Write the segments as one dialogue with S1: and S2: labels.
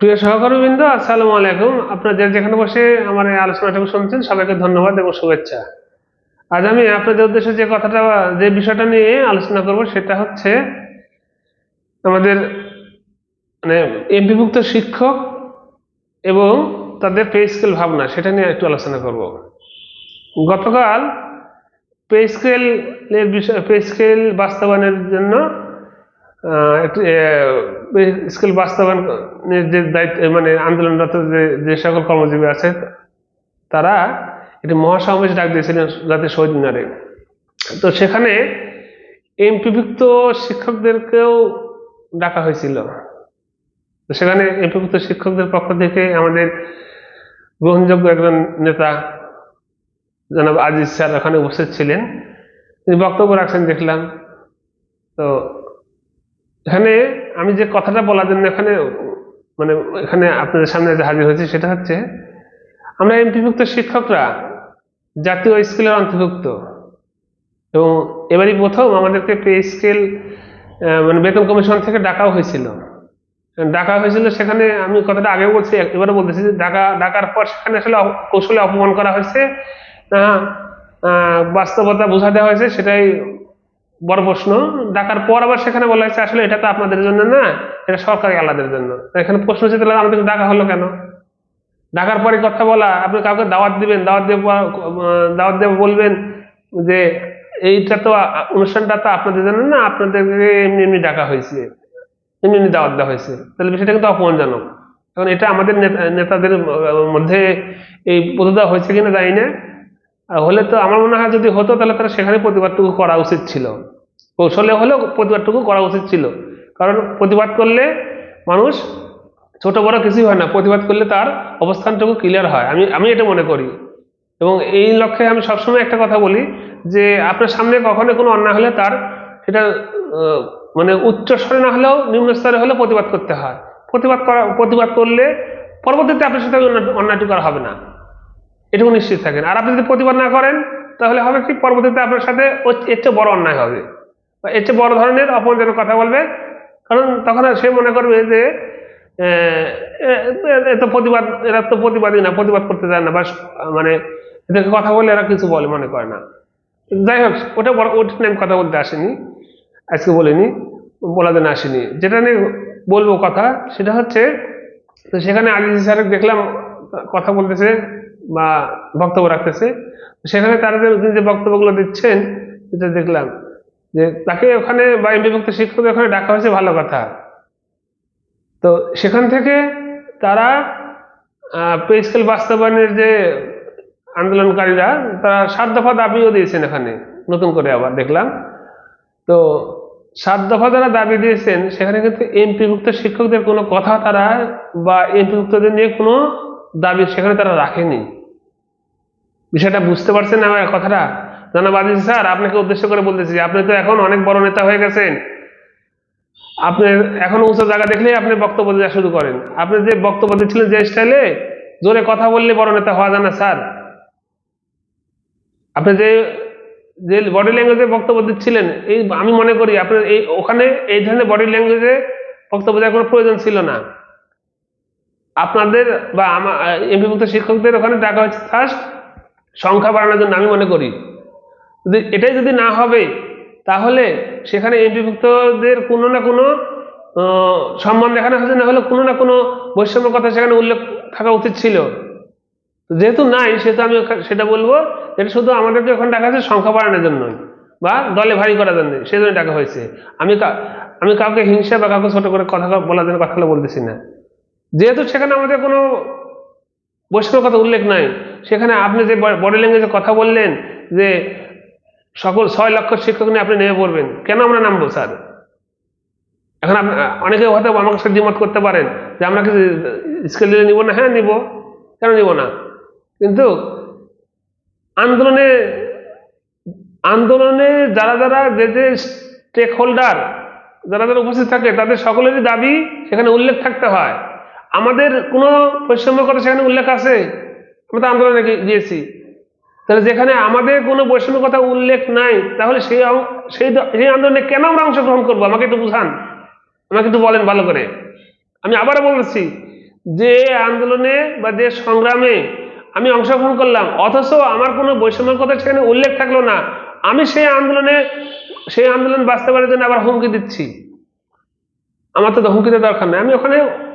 S1: প্রিয় সহকর্মীবৃন্দ, আসসালামু আলাইকুম। আপনাদের যেখানে বসে আমার এই আলোচনাটা শুনছেন, সবাইকে ধন্যবাদ এবং শুভেচ্ছা। আজ আমি আপনাদের উদ্দেশ্যে যে কথাটা, যে বিষয়টা নিয়ে আলোচনা করব সেটা হচ্ছে আমাদের মানে এমপিভুক্ত শিক্ষক এবং তাদের পে স্কেল ভাবনা, সেটা নিয়ে একটু আলোচনা করব। গতকাল পে স্কেলের বিষয়, পে স্কেল বাস্তবায়নের জন্য স্কেল বাস্তবায়নের যে দায়িত্ব মানে আন্দোলনরত যে যে সকল কর্মজীবী আছে, তারা একটি মহাসমাবেশ ডাক দিয়েছিলেন জাতীয় শহীদ মিনারে। তো সেখানে এমপিভুক্ত শিক্ষকদেরকেও ডাকা হয়েছিল। তো সেখানে এমপিভুক্ত শিক্ষকদের পক্ষ থেকে আমাদের গ্রহণযোগ্য একজন নেতা, জনাব আজিজ স্যার ওখানে উপস্থিত ছিলেন। তিনি বক্তব্য রাখছেন, দেখলাম। তো এখানে আমি যে কথাটা বলার জন্য এখানে মানে এখানে আপনাদের সামনে যে হাজির হয়েছে সেটা হচ্ছে, আমরা এমপিভুক্ত শিক্ষকরা জাতীয় স্কেলের অন্তর্ভুক্ত। এবং এবারই প্রথম আমাদেরকে পে স্কেল মানে বেতন কমিশন থেকে ডাকাও হয়েছিল। ডাকা হয়েছিল সেখানে আমি কথাটা আগেও বলছি এবারে বলতেছি যে ডাকা, ডাকার পর সেখানে আসলে কৌশলে অপমান করা হয়েছে। না বাস্তবতা বোঝা দেওয়া হয়েছে, সেটাই বড় প্রশ্ন। ডাকার পর আবার সেখানে বলা হয়েছে, আসলে এটা তো আপনাদের জন্য না, এটা সরকারি আলাদের জন্য। এখানে প্রশ্ন হচ্ছে, তাহলে আমাদের ডাকা হলো কেন? ডাকার পরে কথা বলা, আপনি কাউকে দাওয়াত দিবেন, দাওয়াত পর- দাওয়াত দিয়ে বলবেন যে, এইটা তো অনুষ্ঠানটা তো আপনাদের জন্য না, আপনাদেরকে এমনি এমনি ডাকা হয়েছে, এমনি এমনি দাওয়াত দেওয়া হয়েছে। তাহলে বিষয়টা কিন্তু অপমানজনক। এখন এটা আমাদের নেতা- নেতাদের মধ্যে এই প্রতিভা হয়েছে কিনা জানি না। হলে তো আমার মনে হয় যদি হতো তাহলে তারা সেখানে প্রতিবাদটুকু করা উচিত ছিল। কৌশলে হলেও প্রতিবাদটুকু করা উচিত ছিল। কারণ প্রতিবাদ করলে মানুষ ছোট বড় কিছুই হয় না, প্রতিবাদ করলে তার অবস্থানটুকু ক্লিয়ার হয়। আমি আমি এটা মনে করি। এবং এই লক্ষ্যে আমি সবসময় একটা কথা বলি যে আপনার সামনে কখনো কোনো অন্যায় হলে তার সেটা মানে উচ্চ স্তরে না হলেও নিম্ন স্তরে হলেও প্রতিবাদ করতে হয়। প্রতিবাদ করা, প্রতিবাদ করলে পরবর্তীতে আপনার সাথে অন্য- অন্যায়টি করা হবে না। এটুকু নিশ্চিত থাকেন। আর আপনি যদি প্রতিবাদ না করেন তাহলে হবে কি? পরবর্তীতে আপনার সাথে এর চেয়ে বড় অন্যায় হবে। বা এর চেয়ে বড় ধরনের অপমানজনক কথা বলবে। কারণ তখন সে মনে করবে যে আহ, এ- এ- এ তো প্রতিবাদ এরা তো প্রতিবাদী না প্রতিবাদ করতে চায় না। বা মানে এদেরকে কথা বলে এরা কিছু বলে মনে করে না। যাই হোক ওটা বড় ওটা নিয়ে কথা বলতে আসিনি। আজকে বলিনি বলার জন্য আসিনি। যেটা নিয়ে বলব কথা সেটা হচ্ছে তো সেখানে আজিজ স্যার দেখলাম কথা বলতেছে। বা বক্তব্য রাখতেছে। সেখানে তারা যে বক্তব্যগুলো দিচ্ছেন, সেটা দেখলাম যে তাকে ওখানে বা এমবিভুক্ত শিক্ষকদের ওখানে ডাকা হয়েছে ভালো কথা। তো সেখান থেকে তারা পে স্কেল বাস্তবায়নের যে আন্দোলনকারীরা, তারা সাত দফা দাবিও দিয়েছেন এখানে, নতুন করে আবার দেখলাম। তো সাত দফা যারা দাবি দিয়েছেন, সেখানে কিন্তু এমপিভুক্ত শিক্ষকদের কোনো কথা তারা বা এমপিভুক্তদের নিয়ে কোনো দাবি সেখানে তারা রাখেনি। বিষয়টা বুঝতে পারছেন আমার কথাটা? জানাব আজিজ স্যার, আপনাকে উদ্দেশ্য করে বলতেছি, আপনি তো এখন অনেক বড় নেতা হয়ে গেছেন। আপনি এখন উঁচু জায়গা দেখলেই আপনি বক্তব্য দেওয়া শুরু করেন। আপনি যে বক্তব্য দিচ্ছিলেন যে স্টাইলে, জোরে কথা বললে বড় নেতা হওয়া যায় না, স্যার। আপনি যে যে বডি ল্যাঙ্গুয়েজে বক্তব্য দিচ্ছিলেন, এই আমি মনে করি আপনার এই, ওখানে এই ধরনের বডি ল্যাঙ্গুয়েজে বক্তব্য দেওয়ার কোনো প্রয়োজন ছিল না। আপনাদের বা আমার এমপিভুক্ত শিক্ষকদের ওখানে ডাকা হয়েছে ফার্স্ট সংখ্যা বাড়ানোর জন্য আমি মনে করি। যদি এটাই যদি না হবে, তাহলে সেখানে এমপিভুক্তদের কোনো না কোনো সম্মান দেখানো হয়েছে, না হলে কোনো না কোনো বৈষম্য কথা সেখানে উল্লেখ থাকা উচিত ছিল। যেহেতু নাই, সেহেতু আমি সেটা বলব, এটা শুধু আমাদেরকে ওখানে ডাকা হয়েছে সংখ্যা বাড়ানোর জন্যই, বা দলে ভারী করার জন্য সেই জন্য ডাকা হয়েছে। আমি আমি কাউকে হিংসা বা কাউকে ছোট করে কথা বলার জন্য কথাগুলো বলতেছি না। যেহেতু সেখানে আমাদের কোনো বৈষ্ণব কথা উল্লেখ নাই। সেখানে আপনি যে বডি ল্যাঙ্গুয়েজে কথা বললেন যে সকল ছয় লক্ষ শিক্ষক নিয়ে আপনি নেমে পড়বেন, কেন আমরা নামবো, স্যার? এখন অনেকে হয়তো আমাকে সাথে দ্বিমত করতে পারেন যে আমরা কি স্কেল দিলে নিব না? হ্যাঁ নিব। কেন নিব না? কিন্তু আন্দোলনে আন্দোলনে যারা যারা যে যে স্টেক হোল্ডার যারা যারা উপস্থিত থাকে, তাদের সকলেরই দাবি সেখানে উল্লেখ থাকতে হয়। আমাদের কোনো বৈষম্য কথা সেখানে উল্লেখ আছে? আমরা তো আন্দোলনে গিয়েছি। তাহলে যেখানে আমাদের কোনো বৈষম্য কথা উল্লেখ নাই, তাহলে সেই সেই সেই আন্দোলনে কেন আমরা অংশগ্রহণ করব? আমাকে একটু বুঝান। আমাকে একটু বলেন ভালো করে। আমি আবারও বলছি যে আন্দোলনে বা যে সংগ্রামে আমি অংশগ্রহণ করলাম, অথচ আমার কোনো বৈষম্যের কথা সেখানে উল্লেখ থাকল না। আমি সেই আন্দোলনে, সেই আন্দোলন বাস্তবায়নের জন্য আবার হুমকি দিচ্ছি। আমার তো হুমকি দেওয়ার দরকার নেই। আমি ওখানে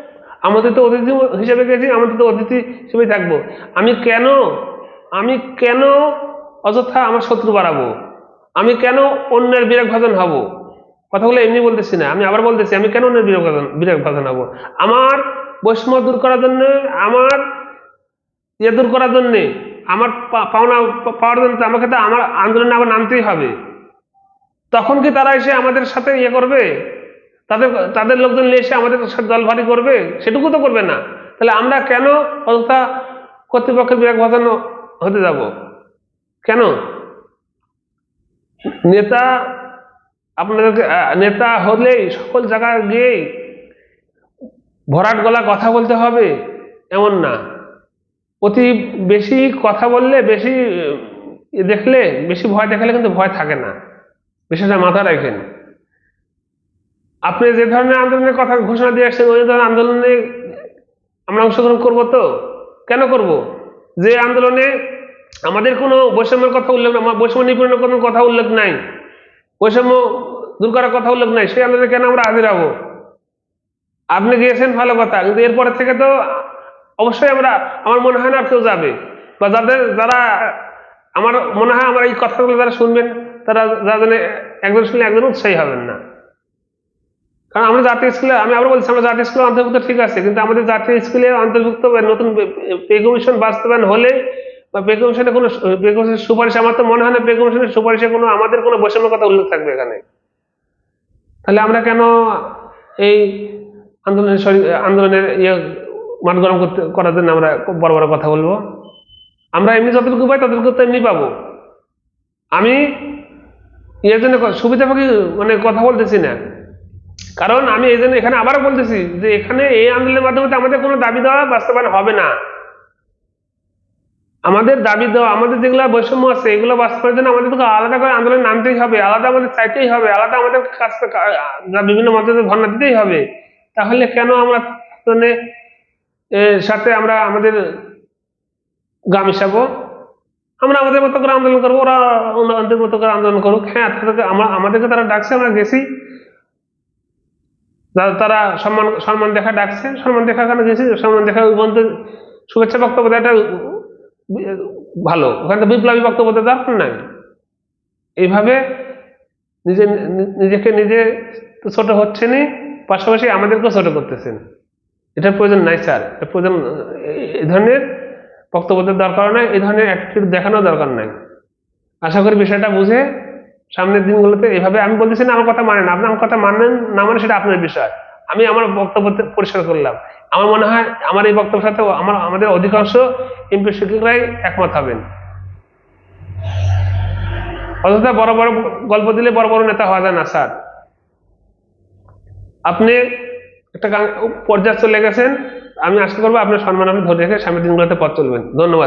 S1: আমাদের তো অতিথি হিসেবে গেছি, আমাদের তো অতিথি হিসেবেই থাকব। আমি কেন আমি কেন অযথা আমার শত্রু বাড়াবো? আমি কেন অন্যের বিরাগ ভাজন হব? কথাগুলো এমনি বলতেছি না, আমি আবার বলতেছি, আমি কেন অন্যের বিরাগ ভাজন বিরাগ ভাজন হব? আমার বৈষম্য দূর করার জন্য, আমার ইয়ে দূর করার জন্যে, আমার পাওনা, পাওয়ার জন্য আমাকে তো আমার আন্দোলনে আবার নামতেই হবে। তখন কি তারা এসে আমাদের সাথে ইয়ে করবে? তাদের তাদের লোকজন নিয়ে এসে আমাদের দল ভারী করবে, সেটুকু তো করবে না। তাহলে আমরা কেন অযথা কর্তৃপক্ষের বিরাগ ভাজন হতে যাব? কেন? নেতা আপনাদেরকে নেতা হলেই সকল জায়গায় গিয়েই ভরাট গলা কথা বলতে হবে, এমন না। অতি বেশি কথা বললে বেশি দেখলে, বেশি ভয় দেখালে কিন্তু ভয় থাকে না। বিষয়টা মাথা রাখেন। আপনি যে ধরনের আন্দোলনের কথা ঘোষণা দিয়ে আসছেন, ওই ধরনের আন্দোলনে আমরা অংশগ্রহণ করব তো? কেন করব? যে আন্দোলনে আমাদের কোনো বৈষম্যের কথা উল্লেখ না বৈষম্য নিপূরণের কোনো কথা উল্লেখ নাই, বৈষম্য দূর করার কথা উল্লেখ নাই, সেই আন্দোলনে কেন আমরা হাজির হব? আপনি গিয়েছেন ভালো কথা, কিন্তু এরপরে থেকে তো অবশ্যই আমরা, আমার মনে হয় না কেউ যাবে। বা যাদের, যারা, আমার মনে হয় আমার এই কথাগুলো যারা শুনবেন, তারা যাদের একজন শুনলে একজন উৎসাহী হবেন না। কারণ আমরা জাতীয় স্কুলে আমি আবার বলছি, আমরা জাতীয় স্কুলে অন্তর্ভুক্ত ঠিক আছে, কিন্তু আমাদের জাতীয় স্কুলে অন্তর্ভুক্ত নতুন পে কমিশন বাস্তবায়ন হলে বা পে কমিশনে কোনো পে কমিশনের সুপারিশ, আমার তো মনে হয় না পে কমিশনের সুপারিশে কোনো, আমাদের কোনো বৈষম্যের কথা উল্লেখ থাকবে এখানে। তাহলে আমরা কেন এই আন্দোলনের আন্দোলনের ইয়ে মান গরম করতে, করার জন্য আমরা বড় বড় কথা বলব? আমরা এমনি যতটুকু পাই ততটুকু তো এমনি পাবো। আমি এর জন্য সুবিধাভোগী মানে কথা বলতেছি না। কারণ আমি এই জন্য এখানে আবারও বলতেছি যে এখানে এই আন্দোলনের মাধ্যমে আমাদের কোনো দাবি দেওয়া বাস্তবায়ন হবে না। আমাদের দাবি দেওয়া, আমাদের যেগুলো বৈষম্য আছে, এগুলো বাস্তবায়নের জন্য আমাদের তো আলাদা করে আন্দোলন নামতেই হবে, আলাদা আমাদের চাইতেই হবে, আলাদা আমাদের বিভিন্ন মন্ত্রণালয়ে ধর্ণা দিতেই হবে। তাহলে কেন আমরা মানে সাথে আমরা আমাদের গা মিশাবো? আমরা আমাদের মতো করে আন্দোলন করব, ওরা ওনাদের মতো করে আন্দোলন করুক। হ্যাঁ আমরা, আমাদেরকে তারা ডাকছে, আমরা গেছি। তারা সম্মান সম্মান দেখা ডাকছে, সম্মান দেখা কেন গেছি সম্মান দেখা ওই পর্যন্ত শুভেচ্ছা বক্তব্য দেওয়াটা ভালো। ওখানে তো বিপ্লবী বক্তব্য দেওয়ার দরকার নাই। এইভাবে নিজে নিজেকে নিজে ছোট হচ্ছেনই, পাশাপাশি আমাদেরকেও ছোট করতেছেন। এটার প্রয়োজন নাই স্যার। এর প্রয়োজন এই- ধরনের বক্তব্য দরকার নাই এই ধরনের অ্যাটিটিউড দেখানোর দরকার নাই। আশা করি বিষয়টা বুঝে সামনের দিনগুলোতে এভাবে আমি বলতেছি না, আমার কথা মানেন আপনি আমার কথা মানেন না মানে সেটা আপনার বিষয়। আমি আমার বক্তব্য পরিষ্কার করলাম। আমার মনে হয় আমার এই বক্তব্যের সাথে আমার, আমাদের অধিকাংশ এমপি শিক্ষকরাই একমত হবেন। অযথা বড় বড় গল্প দিলে বড় বড় নেতা হওয়া যায় না, স্যার। আপনি একটা পর্যায়ে চলে গেছেন, আমি আশা করব আপনার সম্মান আপনি ধরে রেখে সামনের দিনগুলোতে পথ চলবেন ধন্যবাদ।